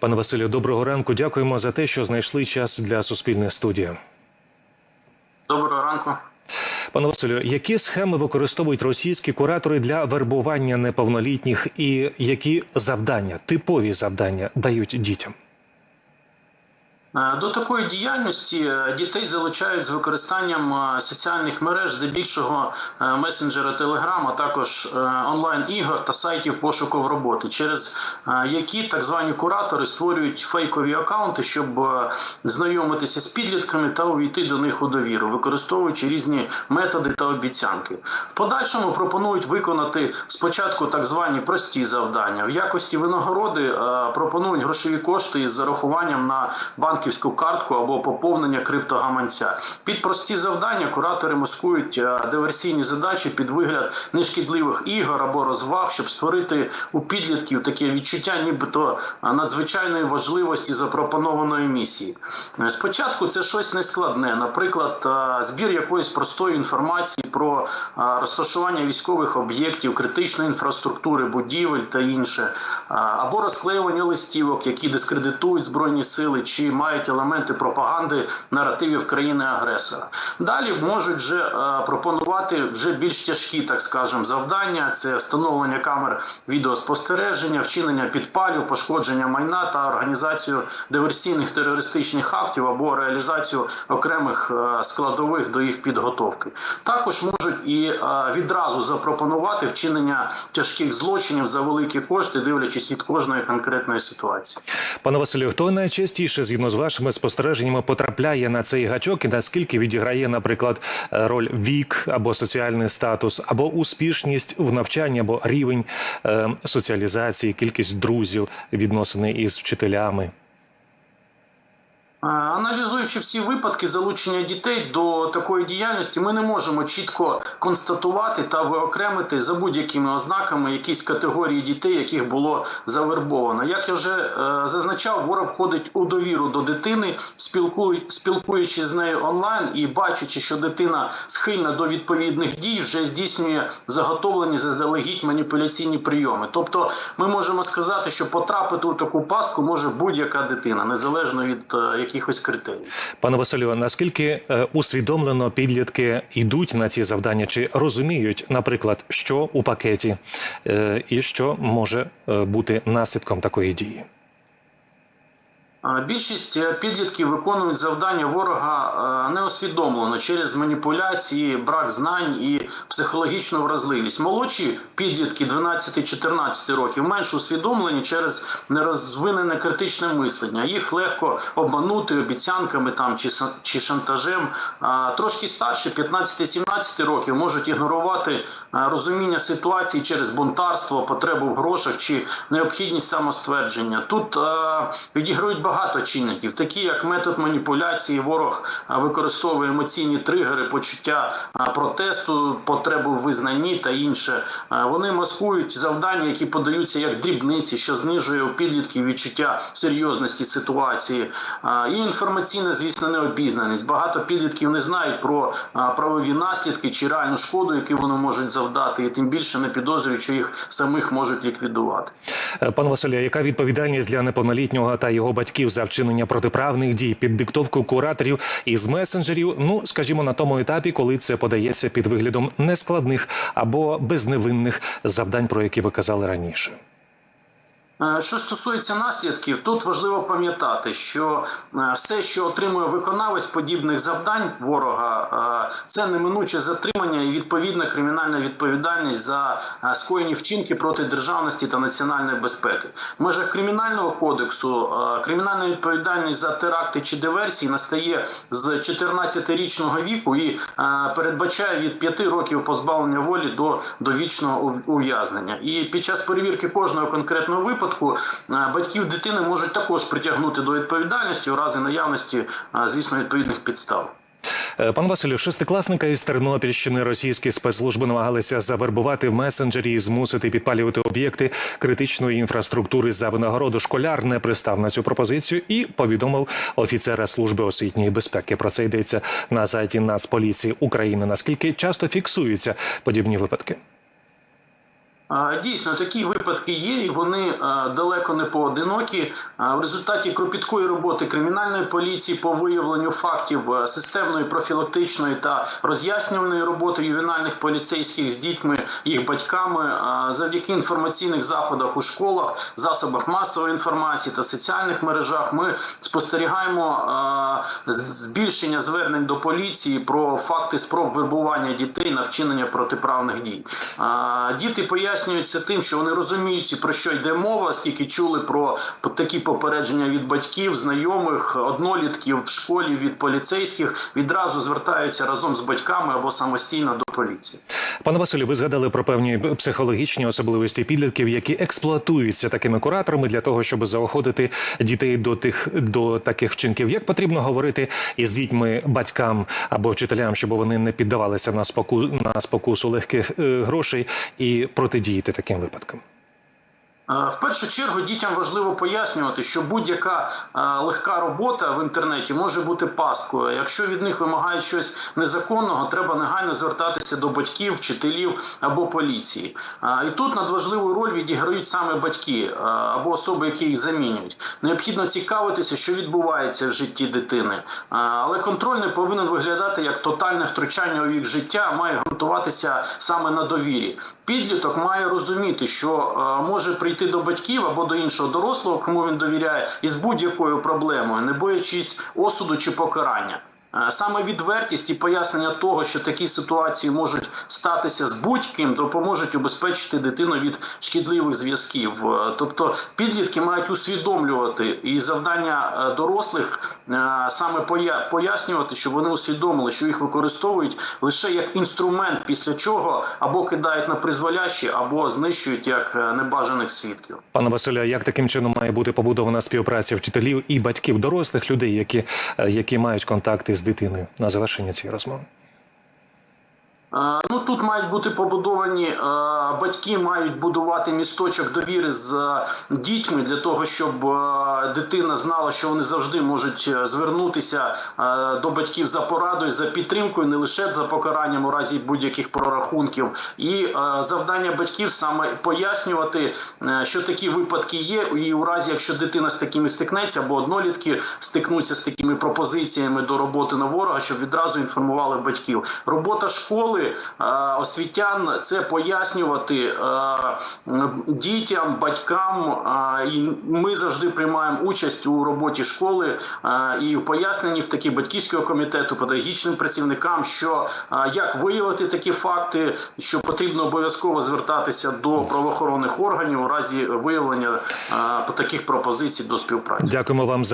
Пане Василю, доброго ранку. Дякуємо за те, що знайшли час для суспільної студії. Доброго ранку. Пане Василю, які схеми використовують російські куратори для вербування неповнолітніх, і які завдання, типові завдання дають дітям? Е, До такої діяльності е, дітей залучають з використанням е, соціальних мереж, здебільшого месенджера Telegram, а також е, онлайн-ігор та сайтів пошуку роботи, через які так звані куратори створюють фейкові акаунти, щоб знайомитися з підлітками та увійти до них у довіру, використовуючи різні методи та обіцянки. В подальшому пропонують виконати спочатку так звані прості завдання. В якості винагороди пропонують грошові кошти із зарахуванням на банківську картку або поповнення криптогаманця. Під прості завдання куратори маскують е, диверсійні задачі під вигляд нешкідливих ігор або розваг, щоб створити у підлітків таке відчуття, нібито е, надзвичайної важливості запропонованої місії. Е, Спочатку це щось нескладне, наприклад, збір якоїсь простої інформації про розташування військових об'єктів, критичної інфраструктури, будівель та інше, або розклеювання листівок, які дискредитують збройні сили чи мають елементи пропаганди наративів країни-агресора. Далі можуть вже пропонувати вже більш тяжкі, так скажемо, завдання: це встановлення камер відеоспостереження, вчинення підпалів, пошкодження майна та організацію диверсійних терористичних актів або реалізацію окремих складових до їх підготовки. Також можуть і відразу запропонувати вчинення тяжких злочинів за великі кошти, дивлячись від кожної конкретної ситуації. Пане Василю, хто найчастіше, згідно з вашими спостереженнями, потрапляє на цей гачок і наскільки відіграє, наприклад, е, роль вік або соціальний статус, або успішність в навчанні, або рівень е, соціалізації, кількість друзів, відносини із вчителями? Е, Аналізуючи всі випадки залучення дітей до такої діяльності, ми не можемо чітко констатувати та виокремити за будь-якими ознаками якісь категорії дітей, яких було завербовано. Як я вже е, зазначав, ворог входить у довіру до дитини, спілкуючись з нею онлайн і бачачи, що дитина схильна до відповідних дій, вже здійснює заготовлені заздалегідь маніпуляційні прийоми. Тобто, ми можемо сказати, що потрапити у таку пастку може будь-яка дитина, незалежно від е, якихось критерій. Пане Василю, наскільки е, усвідомлено підлітки йдуть на ці завдання, чи розуміють, наприклад, що у пакеті е, і що може е, бути наслідком такої дії? А Більшість е, підлітків виконують завдання ворога е, неосвідомлено через маніпуляції, брак знань і психологічну вразливість. Молодші підлітки 12-14 років менш усвідомлені через нерозвинене критичне мислення. Їх легко обманути обіцянками там чи чи шантажем. Трошки старші 15-17 років можуть ігнорувати е, розуміння ситуації через бунтарство, потребу в грошах чи необхідність самоствердження. Тут е, відіграють багато чинників, такі як метод маніпуляції. Ворог використовує емоційні тригери, почуття протесту, потребу в визнанні та інше. Вони маскують завдання, які подаються як дрібниці, що знижує у підлітків відчуття серйозності ситуації. І інформаційна, звісно, необізнаність. Багато підлітків не знають про правові наслідки чи реальну шкоду, яку вони можуть завдати, і тим більше не підозрюють, що їх самих можуть ліквідувати. Пане Василю, яка відповідальність для неповнолітнього та його батьків за вчинення протиправних дій під диктовку кураторів із месенджерів? Ну, скажімо, на тому етапі, коли це подається під виглядом нескладних або безневинних завдань, про які ви казали раніше? Е, Що стосується наслідків, тут важливо пам'ятати, що е, все, що отримує виконавець подібних завдань ворога, е, це неминуче затримання і відповідна кримінальна відповідальність за скоєні вчинки проти державності та національної безпеки. В межах кримінального кодексу кримінальна відповідальність за теракти чи диверсії настає з 14-річного віку і передбачає від 5 років позбавлення волі до довічного ув'язнення. І під час перевірки кожного конкретного випадку е, батьків дитини можуть також притягнути до відповідальності у разі наявності, е, звісно, відповідних підстав. Е, Пан Василю, шестикласника із Тернопільщини російські спецслужби намагалися завербувати в месенджері і змусити підпалювати об'єкти критичної інфраструктури за винагороду. Школяр не пристав на цю пропозицію і повідомив офіцера служби освітньої безпеки. Про це йдеться на сайті Нацполіції України. Наскільки часто фіксуються подібні випадки? Дійсно, такі випадки є, і вони далеко не поодинокі. В результаті кропіткої роботи кримінальної поліції по виявленню фактів е, системної профілактичної та роз'яснювальної роботи ювенальних поліцейських з дітьми, їх батьками, завдяки інформаційних заходах у школах, засобах масової інформації та соціальних мережах, ми спостерігаємо збільшення звернень до поліції про факти спроб вербування дітей на вчинення протиправних дій. Діти пояснюються тим, що вони розуміють про що йде мова, скільки чули про такі попередження від батьків, знайомих, однолітків в школі від поліцейських. Відразу звертаються разом з батьками або самостійно до поліції. Пане Василю, ви згадали про певні психологічні особливості підлітків, які експлуатуються такими кураторами для того, щоб заохотити дітей до тих до таких вчинків. Як потрібно говорити із дітьми, батькам або вчителям, щоб вони не піддавалися на споку на спокусу легких е, грошей і протидіяти таким випадкам? Е, В першу чергу дітям важливо пояснювати, що будь-яка е, легка робота в інтернеті може бути пасткою. Якщо від них вимагають щось незаконного, треба негайно звертатися до батьків, вчителів або поліції. Е, І тут надважливу роль відіграють саме батьки або особи, які їх замінюють. Необхідно цікавитися, що відбувається в житті дитини, але контроль не повинен виглядати як тотальне втручання у їх життя, а має ґрунтуватися саме на довірі. Підліток має розуміти, що може прийти до батьків або до іншого дорослого, кому він довіряє, із будь-якою проблемою, не боячись осуду чи покарання. Е, Саме відвертість і пояснення того, що такі ситуації можуть статися з будь-ким, допоможуть убезпечити дитину від шкідливих зв'язків. Е, Тобто підлітки мають усвідомлювати і завдання е, дорослих саме поя- пояснювати, щоб вони усвідомили, що їх використовують лише як інструмент, після чого або кидають на призволяще, або знищують як небажаних свідків. Пане Василю, а як таким чином має бути побудована співпраця вчителів і батьків дорослих людей, які, які мають контакти з дитиною на завершення цієї розмови? Тут мають бути побудовані е, батьки, мають будувати місточок довіри з е, дітьми для того, щоб е, дитина знала, що вони завжди можуть звернутися до батьків за порадою, за підтримкою, не лише за покаранням у разі будь-яких прорахунків. І завдання батьків саме пояснювати, що такі випадки є, і у разі, якщо дитина з такими стикнеться, або однолітки стикнуться з такими пропозиціями до роботи на ворога, щоб відразу інформували батьків. Робота школи, освітян це пояснювати е, дітям, батькам. е, І ми завжди приймаємо участь у роботі школи е, і у поясненні в такі батьківського комітету, педагогічним працівникам, що е, як виявити такі факти, що потрібно обов'язково звертатися до правоохоронних органів у разі виявлення е, таких пропозицій до співпраці. Дякуємо вам за.